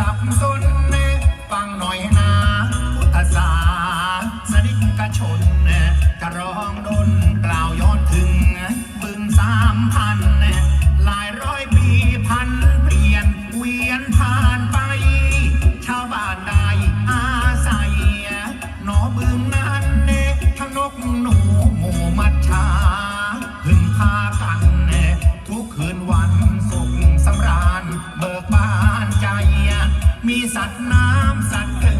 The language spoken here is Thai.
สับสนฟังหน่อยนะพุทธศาสนิกชนจะร้องดนกล่าวย้อนถึงบึงสามพันหลายร้อยปีพันเปลี่ยนเวียนผ่านไป ชาวบ้านใดอาศัยหนอบึงนั้นทั้งนกหนูหมู มีสัตว์น้ำสัตว์ทะเล